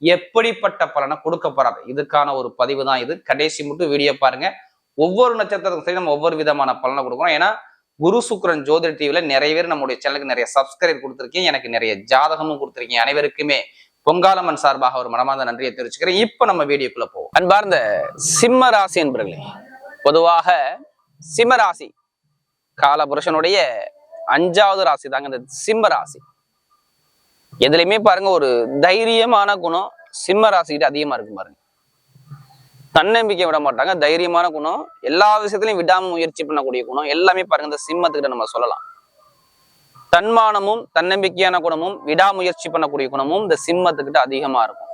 எப்படிப்பட்ட பலனை கொடுக்க போறாரு இதுக்கான ஒரு பதிவு தான் இது. கடைசி மட்டும் வீடியோ பாருங்க. ஒவ்வொரு நட்சத்திரத்துக்கும் சரி நம்ம ஒவ்வொரு விதமான பலனை கொடுக்குறோம். ஏன்னா குரு சுக்ரன் ஜோதிட டிவியில நிறைய பேர் நம்முடைய சேனலுக்கு நிறைய சப்ஸ்கிரைப் கொடுத்துருக்கீங்க. எனக்கு நிறைய ஜாதகமும் கொடுத்துருக்கீங்க. அனைவருக்குமே பொங்காலம்மன் சார்பாக ஒரு மனமார்ந்த நன்றியை தெரிவிச்சுக்கிறேன். இப்ப நம்ம வீடியோக்குள்ள போவோம். அன்பார்ந்த சிம்ம ராசி என்பர்களே பொதுவாக சிம்ம ராசி காலபுருஷனுடைய அஞ்சாவது ராசி தாங்க இந்த சிம்ம ராசி. எதுலையுமே பாருங்க ஒரு தைரியமான குணம் சிம்ம ராசிக்கிட்ட அதிகமா இருக்கு பாருங்க. தன்னம்பிக்கை விட மாட்டாங்க தைரியமான குணம் எல்லா விஷயத்திலையும் விடாம முயற்சி பண்ணக்கூடிய குணம் எல்லாமே பாருங்க இந்த சிம்மத்துக்கிட்ட நம்ம சொல்லலாம். தன்மானமும் தன்னம்பிக்கையான குணமும் விடாமுயற்சி பண்ணக்கூடிய குணமும் இந்த சிம்மத்துக்கிட்ட அதிகமா இருக்கும்.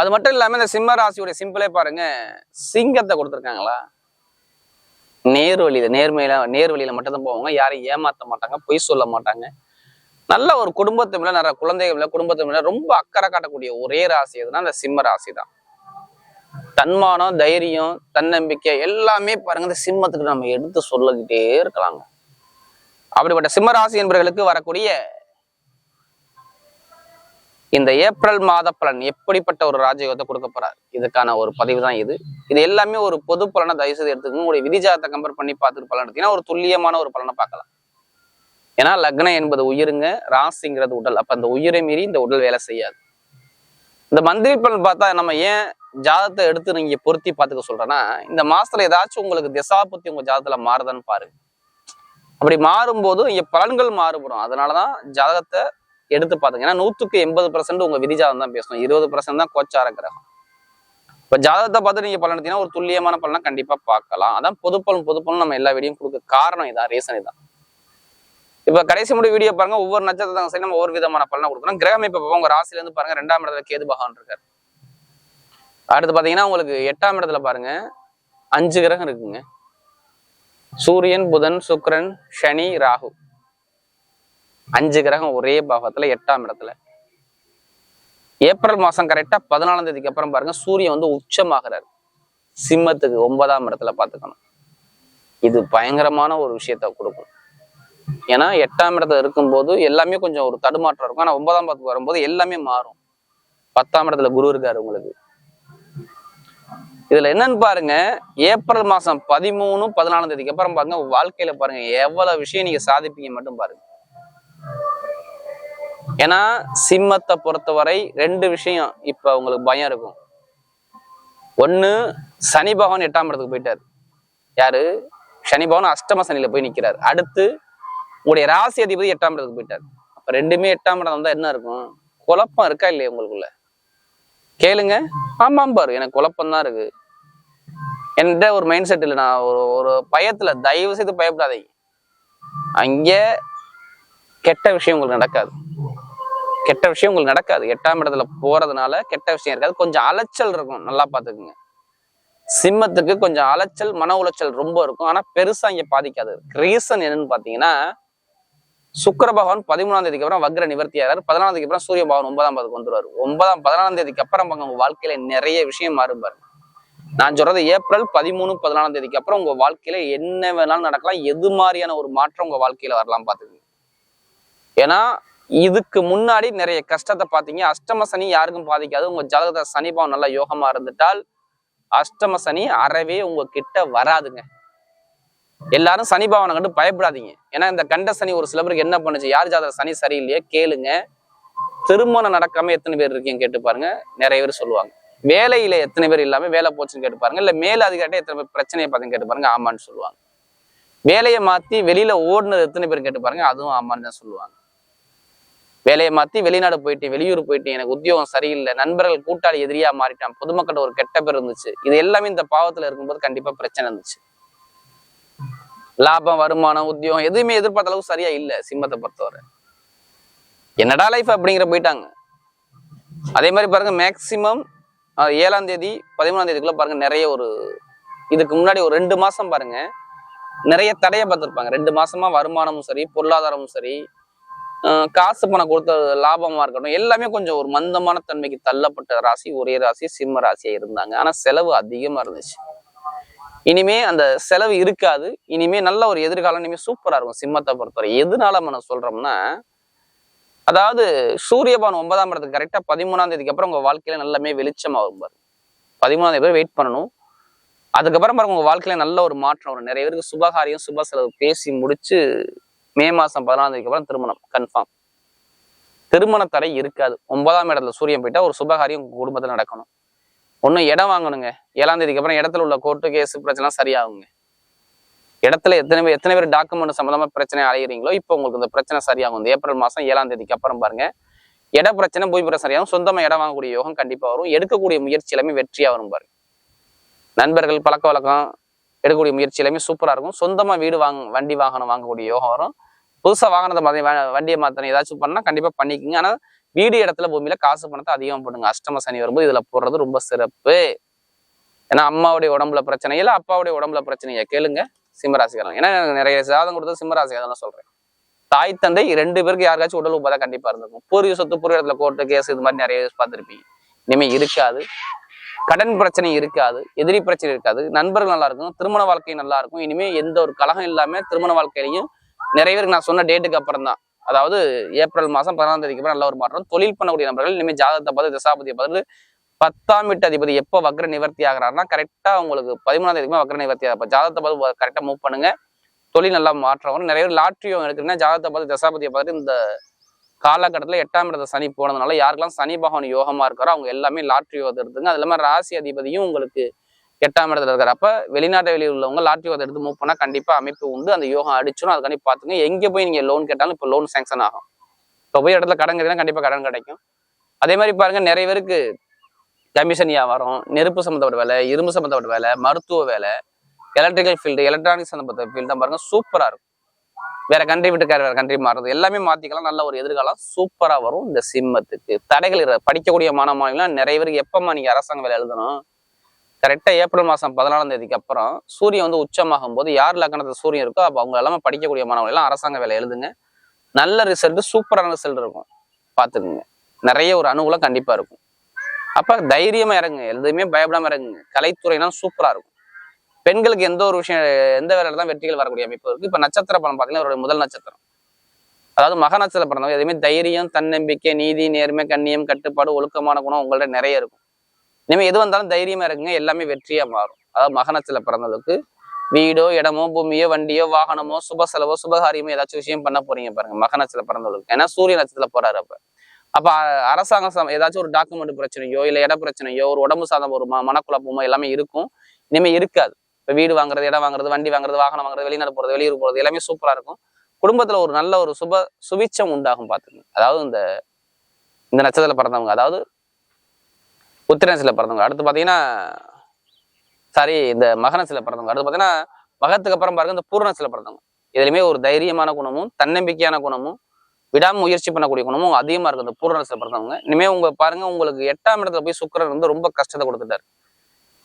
அது மட்டும் இல்லாம இந்த சிம்ம ராசியோட சிம்பிளே பாருங்க சிங்கத்தை கொடுத்துருக்காங்களா? நேர் வழியில நேர்மையில நேர் வழியில மட்டும்தான் போவாங்க யாரையும் ஏமாத்த மாட்டாங்க பொய் சொல்ல மாட்டாங்க. நல்ல ஒரு குடும்பத்து மேல நிறைய குழந்தைகள் மேல குடும்பத்து மேல ரொம்ப அக்கறை காட்டக்கூடிய ஒரே ராசி எதுனா அந்த சிம்ம ராசி தான். தன்மானம் தைரியம் தன்னம்பிக்கை எல்லாமே பாருங்க இந்த சிம்மத்துக்கு நம்ம எடுத்து சொல்லிக்கிட்டே இருக்கலாங்க. அப்படிப்பட்ட சிம்ம ராசி என்பவர்களுக்கு வரக்கூடிய இந்த ஏப்ரல் மாத பலன் எப்படிப்பட்ட ஒரு ராஜயோகத்தை கொடுக்க போறார்? இதுக்கான ஒரு பதிவு தான் இது. இது எல்லாமே ஒரு பொது பலனை தயவு செய்து எடுத்துக்கணும் உங்களுடைய விதிஜாதத்தை கம்பேர் பண்ணி பார்த்துட்டு பலன் எடுத்தீங்கன்னா ஒரு துல்லியமான ஒரு பலனை பார்க்கலாம். ஏன்னா லக்னம் என்பது உயிருங்க ராசிங்கிறது உடல். அப்ப அந்த உயிரை மீறி இந்த உடல் வேலை செய்யாது. இந்த மந்திரி பலன் பார்த்தா நம்ம ஏன் ஜாதத்தை எடுத்து நீங்க பொருத்தி பார்த்துக்க சொல்றேன்னா இந்த மாசத்துல ஏதாச்சும் உங்களுக்கு திசாபுத்தி உங்க ஜாதத்துல மாறுதான்னு பாருங்க. அப்படி மாறும்போது இங்க பலன்கள் மாறுபடும். அதனாலதான் ஜாதகத்தை எடுத்து பார்த்துங்க. ஏன்னா நூத்துக்கு எண்பது பர்சன்ட் உங்க விதிஜாதம் தான் பேசணும். இருபது பர்சன்ட் தான் கோச்சார கிரகம். இப்ப ஜாதகத்தை பார்த்து நீங்க பலன் எடுத்தீங்கன்னா ஒரு துல்லியமான பலனை கண்டிப்பா பார்க்கலாம். அதான் பொதுப்பலன் பொதுப்பலன் நம்ம எல்லா வீடியும் கொடுக்க காரணம் இதான் ரீசன் இதான். இப்ப கடைசி முடி வீடியோ பாருங்க. ஒவ்வொரு நட்சத்திரத்தை சரி நம்ம ஒவ்வொரு விதமான பலனை கொடுக்கணும். கிரகம் இப்போ உங்க ராசில இருந்து பாருங்க ரெண்டாம் இடத்துல கேது பகவான் இருக்காரு. அடுத்து பாத்தீங்கன்னா உங்களுக்கு எட்டாம் இடத்துல பாருங்க அஞ்சு கிரகம் இருக்குங்க. சூரியன் புதன் சுக்கிரன் சனி ராகு. அஞ்சு கிரகம் ஒரே பாகத்துல எட்டாம் இடத்துல. ஏப்ரல் மாசம் கரெக்டா பதினாலாம் தேதிக்கு அப்புறம் பாருங்க சூரியன் வந்து உச்சமாகிறார். சிம்மத்துக்கு ஒன்பதாம் இடத்துல பாத்துக்கணும். இது பயங்கரமான ஒரு விஷயத்த கொடுக்கும். ஏன்னா எட்டாம் இடத்துல இருக்கும்போது எல்லாமே கொஞ்சம் ஒரு தடுமாற்றம் இருக்கும். ஆனா ஒன்பதாம் இடத்துக்கு வரும்போது எல்லாமே மாறும். பத்தாம் இடத்துல குரு இருக்காரு உங்களுக்கு. இதுல என்னன்னு பாருங்க ஏப்ரல் மாசம் பதிமூணு பதினாலாம் தேதிக்கு அப்புறம் பாருங்க வாழ்க்கையில பாருங்க எவ்வளவு விஷயம் நீங்க சாதிப்பீங்க மட்டும் பாருங்க. ஏன்னா சிம்மத்தை பொறுத்தவரை ரெண்டு விஷயம் இப்ப உங்களுக்கு பயம் இருக்கும். ஒண்ணு சனி பகவான் எட்டாம் இடத்துக்கு போயிட்டாரு. யாரு? சனி பகவான் அஷ்டம சனியில போய் நிக்கிறாரு. அடுத்து உங்களுடைய ராசி அதிபதி எட்டாம் இடத்துக்கு போயிட்டார். அப்போ ரெண்டுமே எட்டாம் இடம் வந்தால் என்ன இருக்கும்? குழப்பம் இருக்கா இல்லையா உங்களுக்குள்ள? கேளுங்க. ஆமாம் பாரு எனக்கு குழப்பம் தான் இருக்கு. என்கிட்ட ஒரு மைண்ட் செட் இல்லை நான் ஒரு ஒரு பயத்துல தயவு செய்து பயப்படாதீங்க. அங்கே கெட்ட விஷயம் உங்களுக்கு நடக்காது. கெட்ட விஷயம் உங்களுக்கு நடக்காது. எட்டாம் இடத்துல போறதுனால கெட்ட விஷயம் இருக்காது. கொஞ்சம் அலைச்சல் இருக்கும் நல்லா பார்த்துக்குங்க. சிம்மத்துக்கு கொஞ்சம் அலைச்சல் மன உளைச்சல் ரொம்ப இருக்கும். ஆனா பெருசா இங்க பாதிக்காது. ரீசன் என்னன்னு பாத்தீங்கன்னா சுக்கர பகவான் பதிமூணாம் தேதிக்கு அப்புறம் வக்ர நிவர்த்தி ஆகிறார் பதினாலாம் தேதிக்கு அப்புறம் சூரிய பகவான் ஒன்பதாம் பாதுக்கு வந்துருவார். ஒன்பதாம் பதினாலாம் தேதிக்கு அப்புறம் உங்க வாழ்க்கையில நிறைய விஷயம் மாறும் பாருங்க. நான் சொல்றது ஏப்ரல் பதிமூணு பதினாலாம் தேதிக்கு அப்புறம் உங்க வாழ்க்கையில என்ன வேணாலும் நடக்கலாம் எது மாதிரியான ஒரு மாற்றம் உங்க வாழ்க்கையில வரலாம் பாத்துக்கோங்க ஏன்னா இதுக்கு முன்னாடி நிறைய கஷ்டத்தை பார்த்தீங்க. அஷ்டம சனி யாருக்கும் பாதிக்காது. உங்க ஜாதகத்தை சனி நல்லா யோகமா இருந்துட்டால் அஷ்டம சனி அறவே உங்க கிட்ட வராதுங்க. எல்லாரும் சனி பாவனை கண்டு பயப்படாதீங்க. ஏன்னா இந்த கண்ட சனி ஒரு சில பேருக்கு என்ன பண்ணுச்சு? யார் ஜாதக சனி சரியில்லையே கேளுங்க. திருமணம் நடக்காம எத்தனை பேர் இருக்கீங்க கேட்டு பாருங்க. நிறைய பேர் சொல்லுவாங்க. வேலையில எத்தனை பேர் இல்லாம வேலை போச்சுன்னு கேட்டு பாருங்க. இல்ல மேல அதிகாரிட்ட எத்தனை பேர் பிரச்சனையை பார்த்து கேட்டு பாருங்க. ஆமான்னு சொல்லுவாங்க. வேலையை மாத்தி வெளியில ஓடுனது எத்தனை பேர் கேட்டு பாருங்க. அதுவும் ஆமான்னு தான் சொல்லுவாங்க. வேலையை மாத்தி வெளிநாடு போயிட்டு வெளியூர் போயிட்டு எனக்கு உத்தியோகம் சரியில்லை. நண்பர்கள் கூட்டாளி எதிரியா மாறிட்டான். பொதுமக்கள்கிட்ட ஒரு கெட்ட பேர் இருந்துச்சு. இது எல்லாமே இந்த பாவத்துல இருக்கும்போது கண்டிப்பா பிரச்சனை இருந்துச்சு. லாபம் வருமானம் உத்தியோகம் எதுவுமே எதிர்பார்த்த அளவுக்கு சரியா இல்லை சிம்மத்தை பொறுத்தவரை. என்னடா லைஃப் அப்படிங்கிற போயிட்டாங்க. அதே மாதிரி பாருங்க மேக்சிமம் ஏழாம் தேதி பதிமூணாம் தேதிக்குள்ள பாருங்க நிறைய ஒரு இதுக்கு முன்னாடி ஒரு ரெண்டு மாசம் பாருங்க நிறைய தடையை பார்த்துருப்பாங்க. ரெண்டு மாசமா வருமானமும் சரி பொருளாதாரமும் சரி காசு பணம் கொடுத்த லாபமா இருக்கட்டும் எல்லாமே கொஞ்சம் ஒரு மந்தமான தன்மைக்கு தள்ளப்பட்ட ராசி ஒரே ராசி சிம்ம ராசியா இருந்தாங்க. ஆனா செலவு அதிகமா இருந்துச்சு. இனிமே அந்த செலவு இருக்காது. இனிமே நல்ல ஒரு எதிர்காலம் இனிமே சூப்பரா இருக்கும் சிம்மத்தை பொறுத்தவரை. எதனால நம்ம சொல்றோம்னா அதாவது சூரியபான் ஒன்பதாம் இடத்துக்கு கரெக்டா பதிமூணாம் தேதிக்கு அப்புறம் உங்க வாழ்க்கையில நல்லமே வெளிச்சமா வரும் பதிமூணாம் தேதி வெயிட் பண்ணணும். அதுக்கப்புறம் பாருங்க உங்க வாழ்க்கையில நல்ல ஒரு மாற்றம் வரும். நிறைய பேருக்கு சுபகாரியம் சுப செலவு பேசி முடிச்சு மே மாதம் பதினாலாம் தேதிக்கு அப்புறம் திருமணம் கன்ஃபார்ம் திருமண தடை இருக்காது. ஒன்பதாம் இடத்துல சூரியன் போயிட்டா ஒரு சுபகாரியம் உங்க குடும்பத்துல நடக்கணும். ஒன்றும் இடம் வாங்கணுங்க. ஏழாம் தேதிக்கு அப்புறம் இடத்துல உள்ள கோர்ட்டு கேஸ் பிரச்சனை சரியாகுங்க. இடத்துல எத்தனை பேர் எத்தனை பேர் டாக்குமெண்ட் சம்மந்தமா பிரச்சனை அலையிறீங்களோ இப்போ உங்களுக்கு இந்த பிரச்சனை சரியாகும். இந்த ஏப்ரல் மாசம் ஏழாம் தேதிக்கு அப்புறம் பாருங்க. இட பிரச்சனை பூமி பிரச்சனை சரியாகும். சொந்தமா இடம் வாங்கக்கூடிய யோகம் கண்டிப்பா வரும். எடுக்கக்கூடிய முயற்சி எல்லாமே வெற்றியா வரும் பாருங்க. நண்பர்கள் பழக்க வழக்கம் எடுக்கக்கூடிய முயற்சி எல்லாமே சூப்பரா இருக்கும். சொந்தமா வீடு வாங்க வண்டி வாகனம் வாங்கக்கூடிய யோகம் வரும். புதுசாக வாகனத்தை மாதிரி வண்டியை மாற்றணும் ஏதாச்சும் பண்ணா கண்டிப்பா பண்ணிக்கோங்க. ஆனா வீடு இடத்துல பூமியில காசு பணத்தை அதிகமாக போடுங்க. அஷ்டம சனி வரும்போது இதுல போடுறது ரொம்ப சிறப்பு. ஏன்னா அம்மாவுடைய உடம்புல பிரச்சனை இல்லை அப்பாவுடைய உடம்புல பிரச்சனையை? கேளுங்க. சிம்மராசிக்காரன் ஏன்னா எனக்கு நிறைய சாதம் கொடுத்தது சிம்மராசிக்காரன் சொல்றேன். தாய் தந்தை ரெண்டு பேருக்கு யாருக்காச்சும் உடல் உபாதை கண்டிப்பா இருந்திருக்கும். பூர்வீக சொத்து பூர்வீக இடத்துல கோர்ட்டு கேஸ் இது மாதிரி நிறைய பார்த்துருப்பீங்க. இனிமே இருக்காது. கடன் பிரச்சனை இருக்காது. எதிரி பிரச்சனை இருக்காது. நண்பர்கள் நல்லா இருக்கும் திருமண வாழ்க்கை நல்லா இருக்கும். இனிமே எந்த ஒரு கலகம் இல்லாம திருமண வாழ்க்கையிலையும் நிறைய பேருக்கு நான் சொன்ன டேட்டுக்கு அப்புறம் தான் அதாவது ஏப்ரல் மாதம் பதினாலாம் தேதிக்கு அப்புறம் நல்ல ஒரு மாற்றம். தொழில் பண்ணக்கூடிய நபர்கள் இனிமேல் ஜாதகத்தை பார்த்து தசாபதியை பார்த்து பத்தாம் வீட்டு அதிபதி எப்போ வக்ர நிவர்த்தி ஆகிறாருன்னா கரெக்டாக உங்களுக்கு பதிமூணாம் தேதிக்குமே வக்ர நிவர்த்தி ஆகும் ஜாதகத்தை பார்த்து கரெக்டாக மூவ் பண்ணுங்க. தொழில் நல்லா மாற்றம் வரும் நிறைய பேர் லாட்ரி எடுக்கிறீங்கன்னா ஜாதகத்தை பார்த்து தசாபதியை பார்த்துட்டு இந்த காலகட்டத்தில் எட்டாம் இடத்த சனி போனதுனால யாருக்கெல்லாம் சனி பகவான் யோகமாக இருக்காரோ அவங்க எல்லாமே லாட்ரி யோகத்தை எடுத்துங்க அது இல்லாமல் ராசி அதிபதியும் உங்களுக்கு எட்டாம் இடத்துல இருக்காரு. அப்ப வெளிநாட்டு வெளியில் உள்ளவங்க லாட்ரி வாதம் எடுத்து மூவ் பண்ணா கண்டிப்பா அமைப்பு உண்டு. அந்த யோகம் அடிச்சிடும் அதுக்காண்டி பாத்துங்க எங்க போய் நீங்க லோன் கேட்டாலும் இப்போ லோன் சேங்ஷன் ஆகும். இப்போ போய் இடத்துல கடன் கேட்டீங்கன்னா கண்டிப்பா கடன் கிடைக்கும். அதே மாதிரி பாருங்க நிறைய பேருக்கு கமிஷன் வியாபாரம் நெருப்பு சம்மந்தப்பட்ட வேலை இரும்பு சம்மந்தப்பட்ட வேலை மருத்துவ வேலை எலக்ட்ரிக்கல் ஃபீல்டு எலக்ட்ரானிக் சம்மந்தப்பட்ட ஃபீல்டு பாருங்க சூப்பரா இருக்கும். வேற கண்ட்ரி விட்டுக்காரு வேற கண்ட்ரி மாறுறது எல்லாமே மாத்திக்கலாம். நல்ல ஒரு எதிர்காலம் சூப்பரா வரும் இந்த சிம்மத்துக்கு. தடைகள் படிக்கக்கூடிய மாணவ மாணவிலாம் நிறைய பேருக்கு எப்பமா நீங்க அரசாங்க வேலை எழுதணும்? கரெக்டா ஏப்ரல் மாசம் பதினாலாம் தேதிக்கு அப்புறம் சூரியன் வந்து உச்சமாகும் போது யார் லக்கணத்துல சூரியன் இருக்கோ அப்போ அவங்க எல்லாமே படிக்கக்கூடிய மாணவர்கள் எல்லாம் அரசாங்க வேலை எழுதுங்க. நல்ல ரிசல்ட் சூப்பரான ரிசல்ட் இருக்கும். பார்த்துக்குங்க. நிறைய ஒரு அனுகூலம் கண்டிப்பா இருக்கும். அப்ப தைரியமா இறங்குங்க. எதுவுமே பயப்படாம இறங்குங்க. கலைத்துறைனா சூப்பரா இருக்கும். பெண்களுக்கு எந்த ஒரு விஷயம் எந்த வேலையில தான் வெற்றிகள் வரக்கூடிய அமைப்பு இருக்கு. இப்ப நட்சத்திர படம் பாத்தீங்கன்னா அவருடைய முதல் நட்சத்திரம். அதாவது மக நட்சத்திர படம் எதுவுமே தைரியம் தன்னம்பிக்கை நீதி நேர்மை கண்ணியம் கட்டுப்பாடு ஒழுக்கமான குணம் உங்கள்ட்ட நிறைய இருக்கும். இனிமே எது வந்தாலும் தைரியமா இருக்குங்க எல்லாமே வெற்றியா மாறும். அதாவது மகனத்துல பிறந்ததுக்கு வீடோ இடமோ பூமியோ வண்டியோ வாகனமோ சுப செலவோ சுபகாரியமோ ஏதாச்சும் விஷயம் பண்ண போறீங்க பாருங்க. மகனத்துல நட்சத்திரம் பிறந்தவங்களுக்கு ஏன்னா சூரிய நட்சத்திரத்துல போறாரு அப்ப. அப்ப அ- அரசாங்கம் ஏதாச்சும் ஒரு டாக்குமெண்ட் பிரச்சனையோ இல்ல இட பிரச்சனையோ ஒரு உடம்பு சாதம் ஒரு மனக்குழப்பமோ எல்லாமே இருக்கும். இனிமே இருக்காது. இப்ப வீடு வாங்குறது இடம் வாங்குறது வண்டி வாங்குறது வாகனம் வாங்குறது வெளிநாடு போறது வெளியூர் போறது எல்லாமே சூப்பரா இருக்கும். குடும்பத்துல ஒரு நல்ல ஒரு சுப சுபிச்சம் உண்டாகும் பாத்துங்க அதாவது இந்த இந்த நட்சத்திரத்துல பிறந்தவங்க அதாவது உத்திர பிறந்தவங்க. அடுத்து பாத்தீங்கன்னா சாரி இந்த மகனத்துல பிறந்தவங்க. அடுத்து பாத்தீங்கன்னா மகத்துக்கு அப்புறம் பாருங்க இந்த பூர்ணத்துல பிறந்தவங்க. இதுலயுமே ஒரு தைரியமான குணமும் தன்னம்பிக்கையான குணமும் விடாம முயற்சி பண்ணக்கூடிய குணமும் அதிகமா இருக்கு. இந்த பூர்ணத்துல பிறந்தவங்க. இனிமே உங்க பாருங்க உங்களுக்கு எட்டாம் இடத்துல போய் சுக்கரன் வந்து ரொம்ப கஷ்டத்தை கொடுத்துட்டாரு.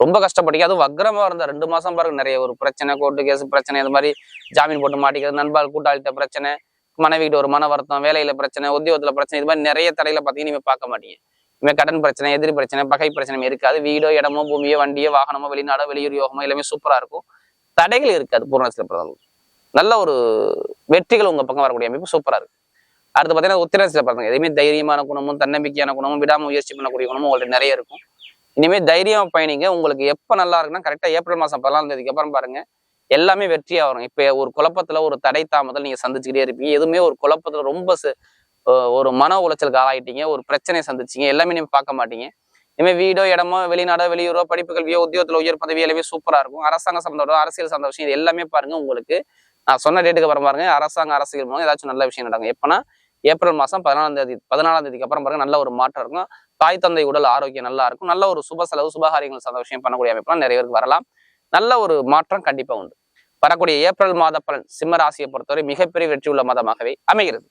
ரொம்ப கஷ்டப்பட்டீங்க. அதுவும் வக்ரமாக இருந்த ரெண்டு மாசம் பாருங்க நிறைய ஒரு பிரச்சனை கோர்ட்டு கேஸ் பிரச்சனை இந்த மாதிரி ஜாமீன் போட்டு மாட்டிக்கிறது நண்பர்கள் கூட்டாளித்த பிரச்சனை மனைவிகிட்ட ஒரு மன வருத்தம் வேலையில பிரச்சனை உத்தியோகத்துல பிரச்சனை இது மாதிரி நிறைய தடையில பாத்தீங்கன்னா நீங்க பார்க்க மாட்டீங்க. இனிமேல் கடன் பிரச்சனை எதிரி பிரச்சனை பகை பிரச்சனை இருக்காது. வீடோ இடமோ பூமியோ வண்டியோ வாகனமோ வெளிநாடோ வெளியூர் யோகமோ எல்லாமே சூப்பராக இருக்கும். தடைகள் இருக்காது பூர்ணத்துல பிறந்தவங்க நல்ல ஒரு வெற்றிகள் உங்க பக்கம் வரக்கூடிய அமைப்பு சூப்பரா இருக்கு. அடுத்து பாத்தீங்கன்னா உத்திரத்துல பிறந்தவங்க. எதுவுமே தைரியமான குணமும் தன்னம்பிக்கையான குணமும் விடாம முயற்சி பண்ணக்கூடிய குணமும் உங்களுக்கு நிறைய இருக்கும். இனிமே தைரியமாக பயணிங்க. உங்களுக்கு எப்ப நல்லா இருக்குன்னா கரெக்டா ஏப்ரல் மாசம் பதினாலாம் தேதிக்கு அப்புறம் பாருங்க. எல்லாமே வெற்றியா வரும். இப்ப ஒரு குழப்பத்துல ஒரு தடை தாமதல் நீங்க சந்திச்சுக்கிட்டே இருப்பீங்க. எதுவுமே ஒரு குழப்பத்துல ரொம்ப ஒரு மன உளைச்சலுக்கு ஆளாயிட்டீங்க ஒரு பிரச்சனையை சந்திச்சீங்க எல்லாமே நீங்க பார்க்க மாட்டீங்க. இனிமேல் வீடோ இடமோ வெளிநாடோ வெளியூரோ படிப்பு கல்வியோ உத்தியோகத்தில் உயர் பதவி எல்லாமே சூப்பரா இருக்கும். அரசாங்க சம்மந்தோட அரசியல் சார்ந்த விஷயம் இது எல்லாமே பாருங்க உங்களுக்கு. நான் சொன்ன டேட்டுக்கு அப்புறம் பாருங்க அரசாங்க அரசியல் மூலம் ஏதாச்சும் நல்ல விஷயம் நடக்கும். எப்பனா ஏப்ரல் மாசம் பதினாலாம் தேதி பதினாலாம் தேதிக்கு அப்புறம் பாருங்க நல்ல ஒரு மாற்றம் இருக்கும். தாய் தந்தை உடல் ஆரோக்கியம் நல்லா இருக்கும். நல்ல ஒரு சுப செலவு சுபகாரியங்கள் சார்ந்த விஷயம் பண்ணக்கூடிய அமைப்புலாம் நிறைய பேருக்கு வரலாம். நல்ல ஒரு மாற்றம் கண்டிப்பா உண்டு. வரக்கூடிய ஏப்ரல் மாத பலன் சிம்ம ராசியை பொறுத்தவரை மிகப்பெரிய வெற்றி உள்ள மாதமாகவே அமைகிறது.